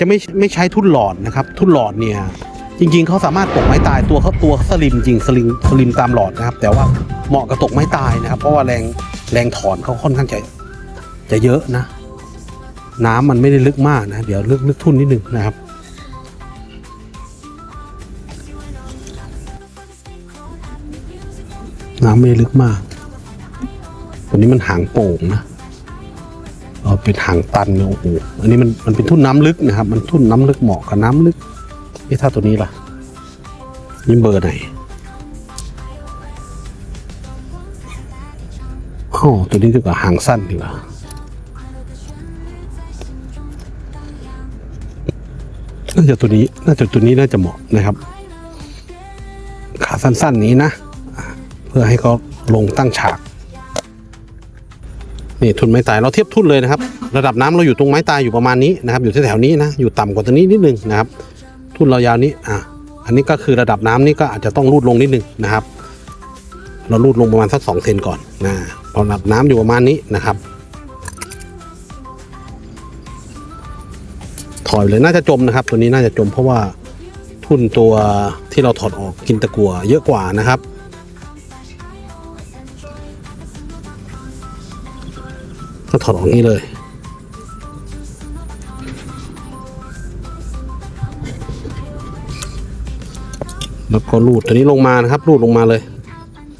จะไม่ไม่ใช้ทุ่นหลอดนะครับ ทุ่นหลอดเนี่ย จริง ๆเขาสามารถตกไม้ตายตัวเขาตัวเขาสลิมจริงสลิมสลิมตามหลอดนะครับ แต่ว่าเหมาะกับตกไม้ตายนะครับ เพราะว่าแรงแรงถอนเขาค่อนข้างจะจะเยอะนะ น้ำมันไม่ได้ลึกมากนะ เดี๋ยวลึกลึกทุ่นนิดนึงนะครับน้ำไม่ลึกมากตัวนี้มันหางโป่งนะ เออเป็นหางตันเนี่ยโอ้โหอันนี้มันมันเป็นทุ่นน้ำลึกนะครับ มันทุ่นน้ำลึกเหมาะกับน้ำลึกเอ๊ะถ้าตัวนี้ล่ะนี่เบอร์ไหนโอ้ตัวนี้ดีกว่าหางสั้นดีกว่าน่าจะตัวนี้ น่าจะตัวนี้น่าจะเหมาะนะครับ ขาสั้นๆนี้นะ เพื่อให้เขาลงตั้งฉาก นี่ทุนไม้ตายเราเทียบทุนเลยนะครับ ระดับน้ำเราอยู่ตรงไม้ตายอยู่ประมาณนี้นะครับ อยู่แถวๆนี้นะอยู่ต่ำกว่าตัวนี้นิดนึงนะครับ ทุนเรายาวนี้อะอันนี้ก็คือระดับน้ำนี่ก็อาจจะต้องรูดลงนิดนึงนะครับ เรารูดลงประมาณสักสองเซนก่อนนะพอระดับน้ำอยู่ประมาณนี้นะครับถอยเลยน่าจะจมนะครับ ตัวนี้น่าจะจมเพราะว่าทุนตัวที่เราถอดออกกินตะกัวเยอะกว่านะครับ ก็ถอดออกนี้เลยแล้วก็รูดตัวนี้ลงมานะครับรูดลงมาเลย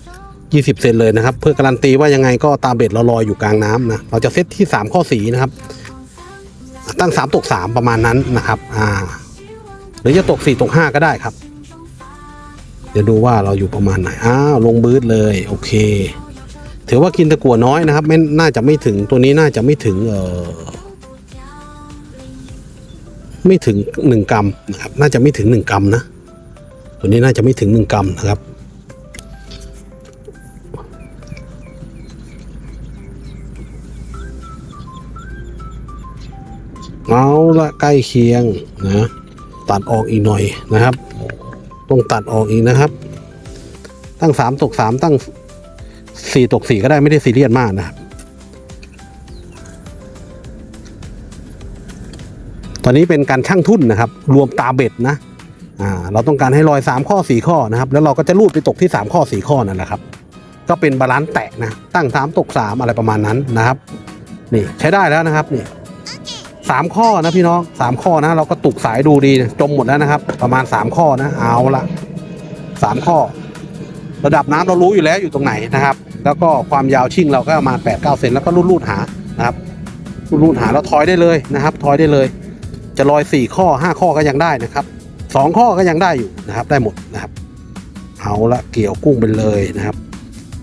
20 เซนเลยนะครับ เพื่อการันตีว่ายังไงก็ตาเบ็ดเราลอยอยู่กลางน้ำนะเราจะเซตที่ 3 ข้อสีนะครับ ตั้ง 3 ตก 3 ประมาณนั้นนะครับ อ่า หรือจะตก 4 ตก 5 ก็ได้ครับ เดี๋ยวดูว่าเราอยู่ประมาณไหนอ้าวลงบื้ดเลย โอเค ถือว่ากินตะกั่วน้อยนะครับไม่น่าจะไม่ถึงตัวนี้น่าจะไม่ถึงเออไม่ถึงหนึ่งกรัมนะครับน่าจะไม่ถึงหนึ่งกรัมนะตัวนี้น่าจะไม่ถึงหนึ่งกรัมนะครับเอาละใกล้เคียงนะตัดออกอีกหน่อยนะครับ ต้องตัดออกอีกนะครับ ตั้งสามตกสามตั้ง สี่ตกสี่ก็ได้ไม่ได้ซีเรียสมากนะครับ ตอนนี้เป็นการช่างทุ่นนะครับ รวมตาเบ็ดนะอ่าเราต้องการให้ลอยสามข้อสี่ข้อนะครับ แล้วเราก็จะรูดไปตกที่สามข้อสี่ข้อนั่นแหละครับ ก็เป็นบาลานซ์แตะนะ ตั้งสามตกสามอะไรประมาณนั้นนะครับ นี่ใช้ได้แล้วนะครับนี่สามข้อนะพี่น้องสามข้อนะ เราก็ตุกสายดูดีจมหมดแล้วนะครับ ประมาณสามข้อนะเอาละสามข้อ ระดับน้ำเรารู้อยู่แล้วอยู่ตรงไหนนะครับ แล้วก็ความยาวชิ่งเราก็ประมาณ8ปดเซนแล้วก็รูดรูดหานะครับรูดรูดหาแล้วทอยได้เลยนะครับ ทอยได้เลย จะลอยสี่ข้อห้าข้อก็ยังได้นะครับสองข้อก็ยังได้อยู่นะครับ ได้หมดนะครับเอาละเกี่ยวกุ้งไปเลยนะครับ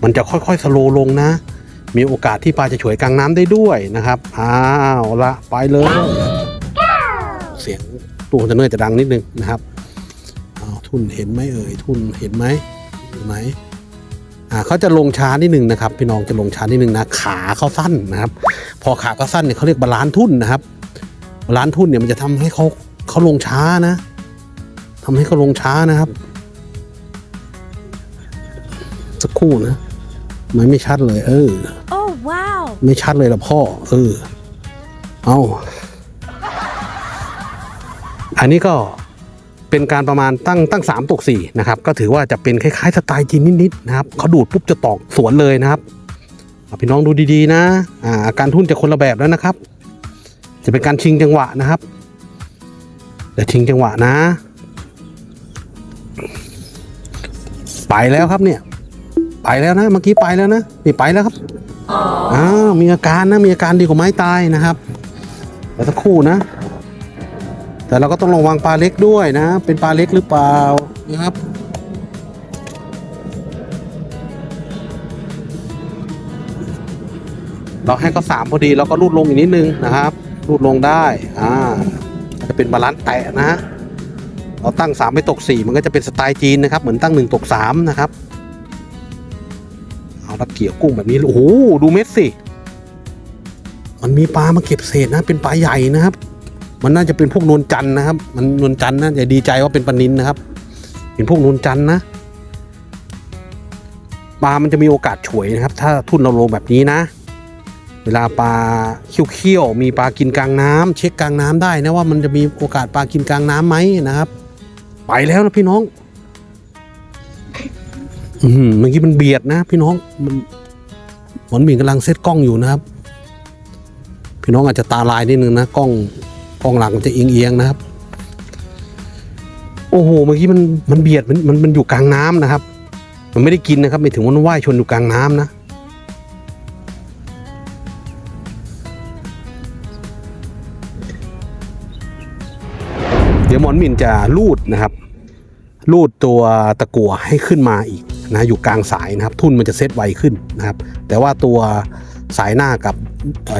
มันจะค่อยๆสโลลงนะ มีโอกาสที่ปลาจะฉวยกลางน้ำได้ด้วยนะครับอ้าวละไปเลย เสียงตู้คอนเนเนอร์จะดังนิดนึงนะครับเอาทุนเห็นไหมเอ่ยทุนเห็นไหมเห็นไหม เขาจะลงช้านิดนึงนะครับพี่น้องจะลงช้านิดนึงนะขาเขาสั้นนะครับ พอขาเขาสั้นเนี่ยเขาเรียกบาลานซ์ทุ่นนะครับบาลานซ์ทุ่นเนี่ยมันจะทำให้เขาเขาลงช้านะทำให้เขาลงช้านะครับ สักครู่นะไม่ไม่ชัดเลย เออ Oh, wow. ไม่ชัดเลยละพ่อ เออ เอาอันนี้ก็ เป็นการประมาณตั้งตั้งสามตกสี่นะครับก็ถือว่าจะเป็นคล้ายๆสไตล์จีนนิดๆนะครับเขาดูดปุ๊บจะตอกสวนเลยนะครับพี่น้องดูดีๆนะอ่าการทุ่นจะคนละแบบแล้วนะครับ จะเป็นการชิงจังหวะนะครับแต่ชิงจังหวะนะ ไปแล้วครับเนี่ย ไปแล้วนะเมื่อกี้ไปแล้วนะนี่ไปแล้วครับอ้าวมีอาการนะมีอาการดีกว่าไม้ตายนะครับแต่สักครู่นะ แต่เราก็ต้องระวังปลาเล็กด้วยนะ เป็นปลาเล็กหรือเปล่านะครับ เราให้เขาสามพอดีเราก็รูดลงอีกนิดนึงนะครับ รูดลงได้อ่าจะเป็นบาลานซ์แตะนะเราตั้งสามไปตกสี่มันก็จะเป็นสไตล์จีนนะครับ เหมือนตั้งหนึ่งตกสามนะครับ เอาละเกี่ยวกุ้งแบบนี้ โอ้โห ดูเม็ดสิ มันมีปลามาเก็บเศษนะ เป็นปลาใหญ่นะครับ มันน่าจะเป็นพวกนวลจันนะครับ มันนวลจันนะอย่าดีใจว่าเป็นปลานินนะครับ เป็นพวกนวลจันนะปลามันจะมีโอกาสฉวยนะครับ ถ้าทุ่นเราลงแบบนี้นะ เวลาปลาเขี้ยวๆมีปลากินกลางน้ำเช็คกลางน้ำได้นะว่ามันจะมีโอกาสปลากินกลางน้ำไหมนะครับ ไปแล้วนะพี่น้องอืมเมื่อกี้มันเบียดนะ พี่น้องมันหมอนหมิงกำลังเซตกล้องอยู่นะครับ พี่น้องอาจจะตาลายนิดนึงนะกล้อง กล้องหลังมันจะเอียงๆนะครับ โอ้โหเมื่อกี้มันมันเบียดมันมันมันอยู่กลางน้ำนะครับ มันไม่ได้กินนะครับ ไม่ถึงว่ามันว่ายชนอยู่กลางน้ำนะเดี๋ยวหมอนมินจะลูดนะครับ ลูดตัวตะกั่วให้ขึ้นมาอีกนะอยู่กลางสายนะครับ ทุ่นมันจะเซตไวขึ้นนะครับ แต่ว่าตัวสายหน้ากับ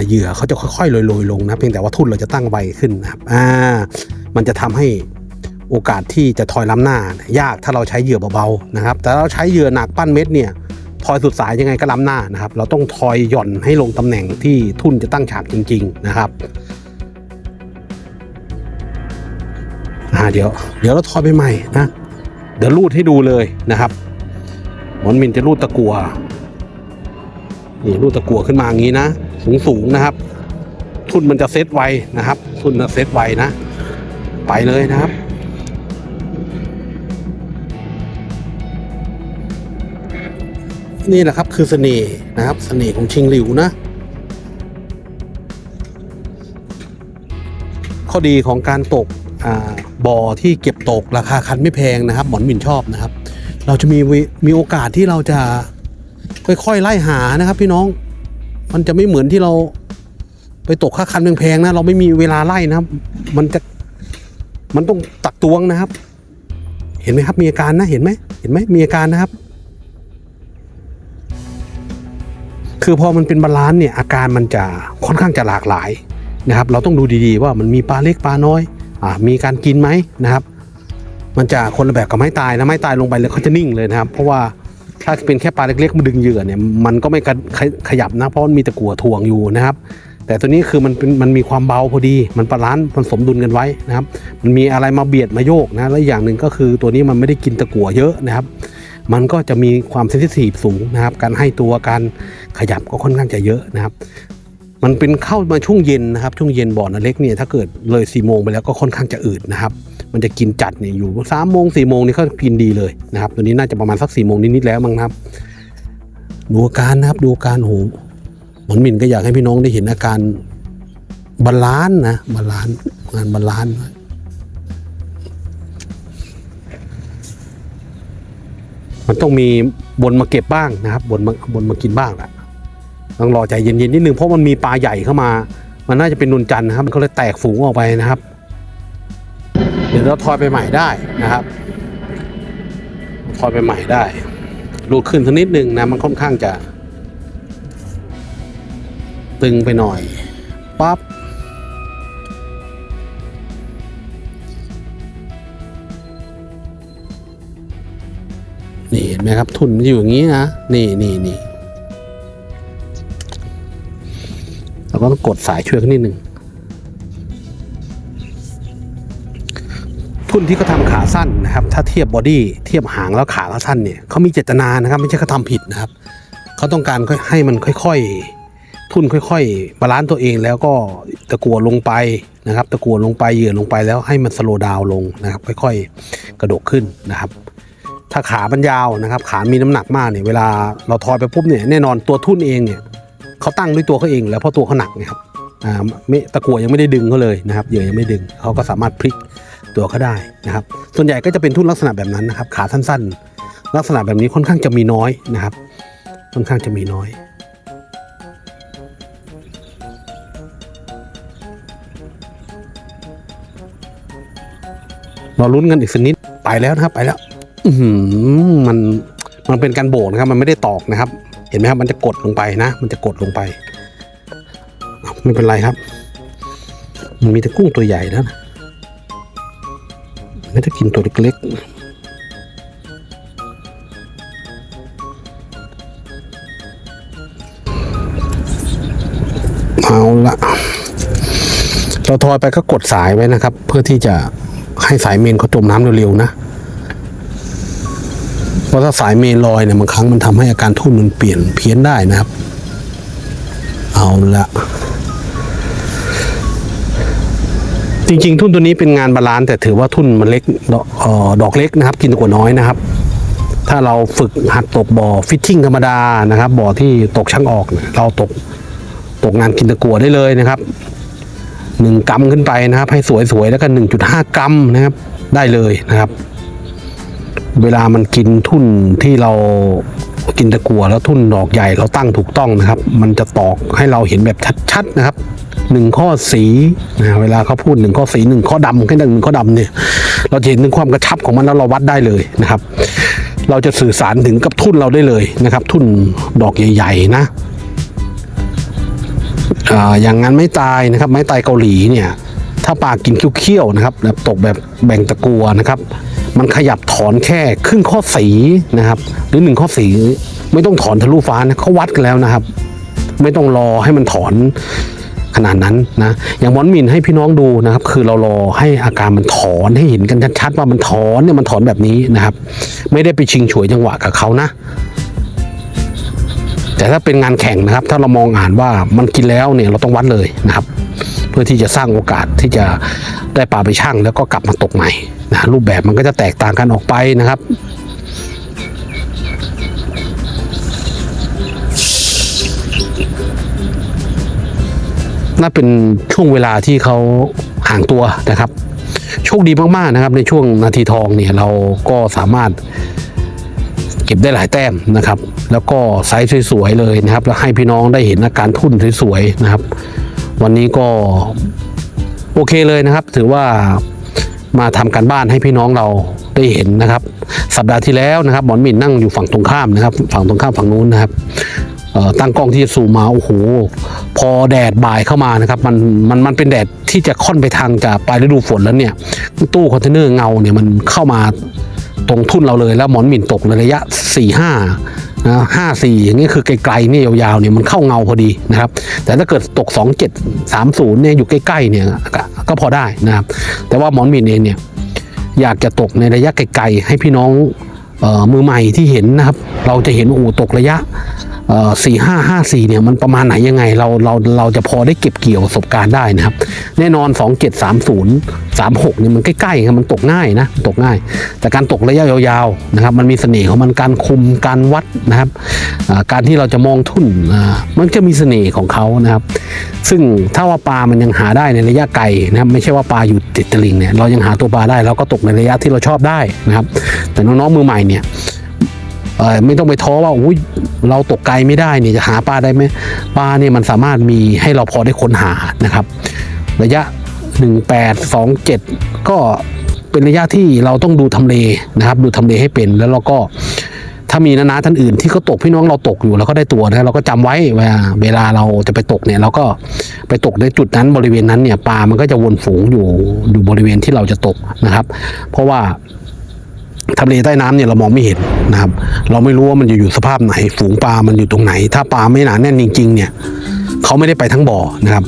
เหยื่อเขาจะค่อยๆโรยๆลงนะเพียงแต่ว่าทุนเราจะตั้งไวขึ้นนะครับอ่ามันจะทำให้โอกาสที่จะทอยล้ำหน้ายยากถ้าเราใช้เหยื่อเบาๆนะครับ แต่เราใช้เหยื่อหนักปั้นเม็ดเนี่ยทอยสุดสายยังไงก็ล้ำหน้านะครับ เราต้องทอยหย่อนให้ลงตำแหน่งที่ทุ่นจะตั้งฉากจริง ๆนะครับอ่าเดี๋ยว เดี๋ยวเราทอยไปใหม่นะเดี๋ยวรูดให้ดูเลยนะครับหมอนมินจะรูดตะกัวนี่รูดตะกัวขึ้นมาอย่างนี้นะ สูงสูงๆนะครับ ทุนมันจะเซตไวนะครับ ทุนจะเซตไวนะ ไปเลยนะครับ นี่แหละครับคือเสน่ห์นะครับ เสน่ห์ของชิงหลิวนะ ข้อดีของการตกอ่าบ่อที่เก็บตกราคาคันไม่แพงนะครับ หมอนหมินชอบนะครับ เราจะมีวิมีโอกาสที่เราจะค่อยๆไล่หานะครับพี่น้อง มันจะไม่เหมือนที่เราไปตกค่าคันแพงๆนะ เราไม่มีเวลาไล่นะครับ มันจะมันต้องตักตวงนะครับ เห็นไหมครับ มีอาการนะเห็นไหมเห็นไหมมีอาการนะครับ คือพอมันเป็นบาลานซ์เนี่ยอาการมันจะค่อนข้างจะหลากหลายนะครับ เราต้องดูดีๆว่ามันมีปลาเล็กปลาน้อยอ่ามีการกินไหมนะครับ มันจะคนละแบบกับไม้ตายนะไม้ตายลงไปเลยเขาจะนิ่งเลยนะครับ เพราะว่า ถ้าเป็นแค่ปลาเล็กๆมาดึงเหยื่อเนี่ยมันก็ไม่กระขยับนะเพราะมันมีตะกั่วถ่วงอยู่นะครับ แต่ตัวนี้คือมันเป็นมันมีความเบาพอดี มันบาลานซ์มันสมดุลกันไว้นะครับ มันมีอะไรมาเบียดมาโยกนะแล้วอย่างหนึ่งก็คือตัวนี้มันไม่ได้กินตะกั่วเยอะนะครับ มันก็จะมีความเซนซิทีฟสูงนะครับ การให้ตัวการขยับก็ค่อนข้างจะเยอะนะครับมันเป็นเข้ามาช่วงเย็นนะครับช่วงเย็นบ่อนาเล็กเนี่ยถ้าเกิดเลย4ี่โมงไปแล้วก็ค่อนข้างจะอืดนะครับ มันจะกินจัดเนี่ยอยู่สามโมงสี่โมงนี่ก็กินดีเลยนะครับ ตัวนี้น่าจะประมาณสักสี่โมงนิดๆแล้วมั้งครับ ดูอาการนะครับดูอาการโหหมอนหมินก็อยากให้พี่น้องได้เห็นอาการบาลานซ์นะบาลานซ์งานบาลานซ์มันต้องมีบนมาเก็บบ้างนะครับ บนมาบนมากินบ้างแหละต้องรอใจเย็นๆนิดนึงเพราะมันมีปลาใหญ่เข้ามา มันน่าจะเป็นนุนจันทร์นะครับมันก็เลยแตกฝูงออกไปนะครับ เราทอยไปใหม่ได้นะครับทอยไปใหม่ได้รูดขึ้นสักนิดหนึ่งนะมันค่อนข้างจะ ตึงไปหน่อยปั๊บนี่เห็นไหมครับทุนมันอยู่อย่างนี้นะนี่นี่นี่เราก็ต้องกดสายช่วยเขานิดหนึ่ง ทุนที่เขาทำขาสั้นนะครับ ถ้าเทียบบอดี้เทียบหางแล้วขาเขาสั้นเนี่ยเขามีเจตนานะครับไม่ใช่เขาทำผิดนะครับเขาต้องการให้มันค่อยๆ ทุนค่อย ๆ บาลานซ์ตัวเองแล้วก็ตะกัวลงไปนะครับ ตะกัวลงไปเหยื่อลงไปแล้วให้มันสโลว์ดาวน์ลงนะครับ ค่อยๆ กระโดดขึ้นนะครับ ถ้าขามันยาวนะครับ ขามีน้ำหนักมากเนี่ยเวลาเราทอยไปปุ๊บเนี่ยแน่นอนตัวทุ่นเองเนี่ยเขาตั้งด้วยตัวเขาเอง แล้วเพราะตัวเขาหนักนะครับอ่าไม่ตะกัวยังไม่ได้ดึงเขาเลยนะครับเหยื่อยังไม่ดึงเขาก็สามารถพลิก ตัวเขาได้นะครับ ส่วนใหญ่ก็จะเป็นทุ่นลักษณะแบบนั้นนะครับ ขาสั้นๆ ลักษณะแบบนี้ค่อนข้างจะมีน้อยนะครับ ค่อนข้างจะมีน้อยเราลุ้นกันอีกสักนิดไปแล้วนะครับไปแล้วมันมันเป็นการโบกนะครับ มันไม่ได้ตอกนะครับ เห็นไหมครับมันจะกดลงไปนะ มันจะกดลงไปไม่เป็นไรครับ มันมีแต่กุ้งตัวใหญ่นะ ไม่ได้กินตัวเล็กๆ เอาละเราทอยไปก็กดสายไว้นะครับ เพื่อที่จะให้สายเมนเขาจมน้ำเร็วๆนะเพราะถ้าสายเมนลอยเนี่ยบางครั้งมันทำให้อาการทุ่นมันเปลี่ยนเพี้ยนได้นะครับเเอาละ จริง ๆ ทุ่นตัวนี้เป็นงานบาลานซ์แต่ถือว่าทุ่นมันเล็กดอกเอ่อดอกเล็กนะครับ กินตะกั่วน้อยนะครับ ถ้าเราฝึกหัดตกบ่อฟิชชิ่งธรรมดานะครับบ่อที่ตกช่างออก เราตกตกงานกินตะกั่วได้เลยนะครับหนึ่งกรัมขึ้นไปนะครับ ให้สวยๆแล้วก็หนึ่งจุดห้ากรัมนะครับ ได้เลยนะครับ เวลามันกินทุ่นที่เรากินตะกัวแล้วทุ่นดอกใหญ่เราตั้งถูกต้องนะครับ มันจะตอกให้เราเห็นแบบชัดๆนะครับ หนึ่งข้อสีนะเวลาเขาพูดหนึ่งข้อสีหนึ่งข้อดำแค่หนึ่งข้อดำเนี่ย เราจะเห็นถึงความกระชับของมันแล้วเราวัดได้เลยนะครับ เราจะสื่อสารถึงกับทุ่นเราได้เลยนะครับ ทุ่นดอกใหญ่ๆนะอย่างนั้นไม่ตายนะครับ ไม้ตายเกาหลีเนี่ย ถ้าปลากินเคี้ยวๆนะครับแบบตกแบบแบ่งตะกัวนะครับ มันขยับถอนแค่ครึ่งข้อสีนะครับ หรือหนึ่งข้อสีไม่ต้องถอนทะลุฟ้านะเขาวัดกันแล้วนะครับ ไม่ต้องรอให้มันถอน ขนาดนั้นนะอย่างมอนมินให้พี่น้องดูนะครับ คือเรารอให้อาการมันถอนให้เห็นกันชัดๆว่ามันถอนเนี่ยมันถอนแบบนี้นะครับ ไม่ได้ไปชิงฉวยจังหวะกับเขานะแต่ถ้าเป็นงานแข่งนะครับ ถ้าเรามองอ่านว่ามันกินแล้วเนี่ยเราต้องวัดเลยนะครับ เพื่อที่จะสร้างโอกาสที่จะได้ปลาไปช่างแล้วก็กลับมาตกใหม่นะรูปแบบมันก็จะแตกต่างกันออกไปนะครับ น่าเป็นช่วงเวลาที่เขาห่างตัวนะครับ โชคดีมากๆนะครับ ในช่วงนาทีทองเนี่ยเราก็สามารถเก็บได้หลายแต้มนะครับ แล้วก็ไซส์สวยๆเลยนะครับ แล้วให้พี่น้องได้เห็นอาการทุ่นสวยๆนะครับ วันนี้ก็โอเคเลยนะครับ ถือว่ามาทำการบ้านให้พี่น้องเราได้เห็นนะครับ สัปดาห์ที่แล้วนะครับหมอนมินนั่งอยู่ฝั่งตรงข้ามนะครับ ฝั่งตรงข้ามฝั่งนู้นนะครับตั้งกล้องที่จะซูมมาโอ้โห พอแดดบ่ายเข้ามานะครับมันมันมันเป็นแดดที่จะค่อนไปทางจะปลายฤดูฝนแล้วเนี่ย ตู้คอนเทนเนอร์เงาเนี่ยมันเข้ามาตรงทุ่นเราเลยแล้วหมอนหมิ่นตกในระยะ 4 5นะห้าสี่อย่างนี้คือไกลๆเนี่ยยาวๆเนี่ยมันเข้าเงาพอดีนะครับ แต่ถ้าเกิดตก 2 7 3 0เนี่ยอยู่ใกล้ๆเนี่ยก็พอได้นะครับ แต่ว่าหมอนหมิ่นเองเนี่ยอยากจะตกในระยะไกลๆให้พี่น้องออมือใหม่ที่เห็นนะครับ เราจะเห็นโอ้ตกระยะ สี่ห้าห้าสี่เนี่ยมันประมาณไหนยังไงเราเราเราจะพอได้เก็บเกี่ยวประสบการณ์ได้นะครับ แน่นอน2 7 3 0 3 6เนี่ยมันใกล้ๆครับมันตกง่ายนะตกง่าย แต่การตกระยะยาวๆนะครับมันมีเสน่ห์ของมันการคุมการวัดนะครับการที่เราจะมองทุ่นมันจะมีเสน่ห์ของเขานะครับ ซึ่งถ้าว่าปลามันยังหาได้ในระยะไกลนะครับไม่ใช่ว่าปลาอยู่ติดตลิ่งเนี่ยเรายังหาตัวปลาได้เราก็ตกในระยะที่เราชอบได้นะครับ แต่น้องๆมือใหม่เนี่ย ไม่ต้องไปท้อว่าอุ้ยเราตกไกลไม่ได้เนี่ยจะหาปลาได้ไหมปลาเนี่ยมันสามารถมีให้เราพอได้ค้นหานะครับ ระยะ 18 27 ก็เป็นระยะที่เราต้องดูทำเลนะครับ ดูทำเลให้เป็นแล้วเราก็ถ้ามีนานาท่านอื่นที่เขาตกพี่น้องเราตกอยู่แล้วก็ได้ตัวนะเราก็จำไว้ว่าเวลาเราจะไปตกเนี่ยเราก็ไปตกในจุดนั้นบริเวณนั้นเนี่ยปลามันก็จะวนฝูงอยู่อยู่บริเวณที่เราจะตกนะครับ เพราะว่า ทำเลใต้น้ำเนี่ยเรามองไม่เห็นนะครับ เราไม่รู้ว่ามันจะอยู่สภาพไหน ฝูงปลา มันอยู่ตรงไหน ถ้าปลาไม่หนาแน่นจริง ๆ เนี่ยเขาไม่ได้ไปทั้งบ่อนะครับ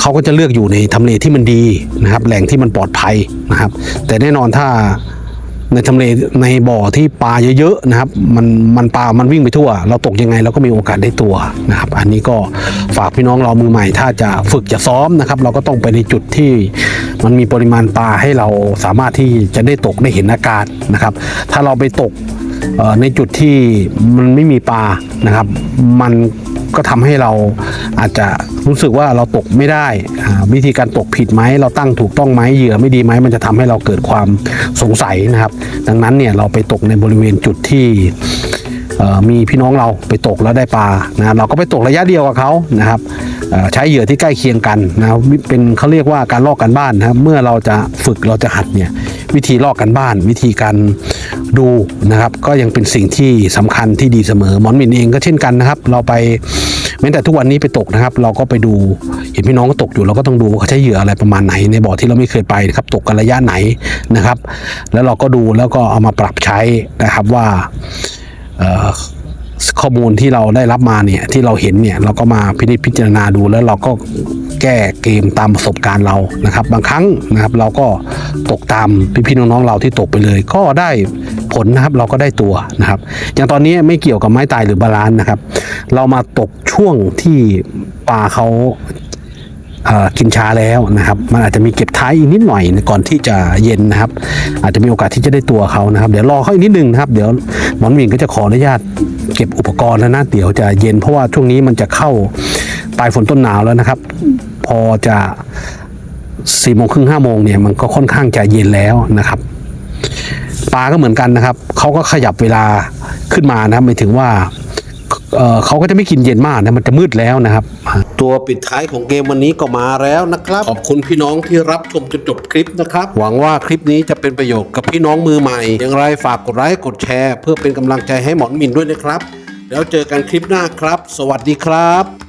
เขาก็จะเลือกอยู่ในทำเลที่มันดีนะครับ แหล่งที่มันปลอดภัยนะครับ แต่แน่นอนถ้าในทำเลในบ่อที่ปลาเยอะๆนะครับ มันมันปลา มันวิ่งไปทั่ว เราตกยังไงเราก็มีโอกาสได้ตัวนะครับ อันนี้ก็ฝากพี่น้องเรามือใหม่ ถ้าจะฝึกจะซ้อมนะครับ เราก็ต้องไปในจุดที่ มันมีปริมาณปลาให้เราสามารถที่จะได้ตกได้เห็นอาการนะครับ ถ้าเราไปตกในจุดที่มันไม่มีปลานะครับ มันก็ทำให้เราอาจจะรู้สึกว่าเราตกไม่ได้ วิธีการตกผิดไหมเราตั้งถูกต้องไหมเหยื่อไม่ดีไหมมันจะทำให้เราเกิดความสงสัยนะครับ ดังนั้นเนี่ยเราไปตกในบริเวณจุดที่ มีพี่น้องเราไปตกแล้วได้ปลานะเราก็ไปตกระยะเดียวกับเขานะครับใช้เหยื่อที่ใกล้เคียงกันนะครับเป็นเขาเรียกว่าการลอกกันบ้านนะครับเมื่อเราจะฝึกเราจะหัดเนี่ยวิธีลอกกันบ้าน วิธีการดูนะครับ ก็ยังเป็นสิ่งที่สำคัญที่ดีเสมอมอนมินเองก็เช่นกันนะครับ เราไปแม้แต่ทุกวันนี้ไปตกนะครับ เราก็ไปดูเห็นพี่น้องก็ตกอยู่เราก็ต้องดูว่าเขาใช้เหยื่ออะไรประมาณไหน ในบ่อที่เราไม่เคยไปนะครับตกกันระยะไหนนะครับ แล้วเราก็ดูแล้วก็เอามาปรับใช้นะครับว่า ข้อมูลที่เราได้รับมาเนี่ยที่เราเห็นเนี่ยเราก็มาพินิจพิจารณาดูแล้วเราก็แก้เกมตามประสบการณ์เรานะครับ บางครั้งนะครับเราก็ตกตามพี่ๆน้องๆเราที่ตกไปเลย ก็ได้ผลนะครับเราก็ได้ตัวนะครับ อย่างตอนนี้ไม่เกี่ยวกับไม้ตายหรือบาลานนะครับ เรามาตกช่วงที่ปลาเขา กินชาแล้วนะครับ มันอาจจะมีเก็บท้ายอีกนิดหน่อยก่อนที่จะเย็นนะครับ อาจจะมีโอกาสที่จะได้ตัวเขานะครับ เดี๋ยวรอเขาอีกนิดนึงนะครับ เดี๋ยวหมอนหมิงก็จะขออนุญาตเก็บอุปกรณ์แล้วนะเดี๋ยวจะเย็นเพราะว่าช่วงนี้มันจะเข้าปลายฝนต้นหนาวแล้วนะครับ พอจะสี่โมงครึ่งห้าโมงเนี่ยมันก็ค่อนข้างจะเย็นแล้วนะครับปลาก็เหมือนกันนะครับเขาก็ขยับเวลาขึ้นมานะครับหมายถึงว่า เขาก็จะไม่กินเย็นมากนะมันจะมืดแล้วนะครับ ตัวปิดท้ายของเกมวันนี้ก็มาแล้วนะครับ ขอบคุณพี่น้องที่รับชมจนจบคลิปนะครับ หวังว่าคลิปนี้จะเป็นประโยชน์กับพี่น้องมือใหม่ อย่างไรฝากกดไลค์กดแชร์ เพื่อเป็นกำลังใจให้หมอนมินด้วยนะครับ แล้วเจอกันคลิปหน้าครับ สวัสดีครับ